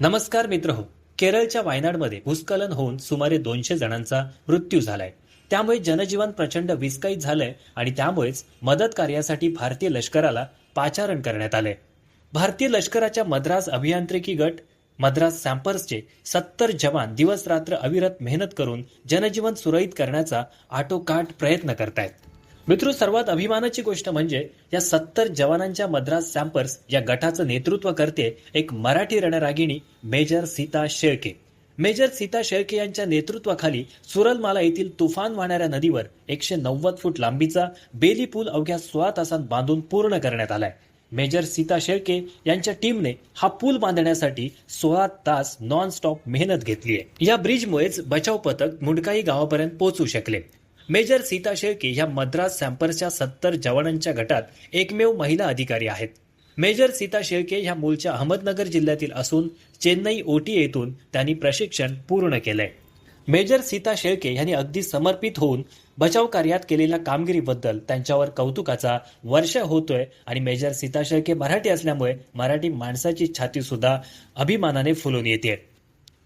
नमस्कार मित्र हो केरळच्या वायनाडमध्ये भूस्खलन होऊन सुमारे दोनशे जणांचा मृत्यू झालाय. त्यामुळे जनजीवन प्रचंड विस्कळीत झालंय आणि त्यामुळेच मदत कार्यासाठी भारतीय लष्कराला पाचारण करण्यात आलंय. भारतीय लष्कराच्या मद्रास अभियांत्रिकी गट मद्रास सॅम्पर्सचे सत्तर जवान दिवस रात्र अविरत मेहनत करून जनजीवन सुरळीत करण्याचा आटोकाट प्रयत्न करतायत. मित्र सर्वात अभिमानाची गोष्ट म्हणजे या सत्तर जवानांच्या मद्रास सॅम्पर्स या गटाचं नेतृत्व करते एक मराठी रणरागिणी मेजर सीता शेळके. मेजर सीता शेळके यांच्या नेतृत्वाखाली सुरलमाला येथील तुफान वाहणाऱ्या नदीवर एकशे नव्वद फूट लांबीचा बेली पूल अवघ्या सोळा तासांत बांधून पूर्ण करण्यात आलाय. मेजर सीता शेळके यांच्या टीमने हा पूल बांधण्यासाठी सोळा तास नॉन स्टॉप मेहनत घेतली आहे या ब्रिजमुळेच बचाव पथक मुंडकाई गावापर्यंत पोहोचू शकले. मेजर सीता शेळके ह्या मद्रास सॅम्पर्सच्या सत्तर जवानांच्या गटात एकमेव महिला अधिकारी आहेत. मेजर सीता शेळके ह्या मूळच्या अहमदनगर जिल्ह्यातील असून चेन्नई ओटी येथून त्यांनी प्रशिक्षण पूर्ण केलंय. मेजर सीता शेळके यांनी अगदी समर्पित होऊन बचाव कार्यात केलेल्या कामगिरीबद्दल त्यांच्यावर कौतुकाचा वर्ष होतोय आणि मेजर सीता शेळके मराठी असल्यामुळे मराठी माणसाची छाती सुद्धा अभिमानाने फुलून येते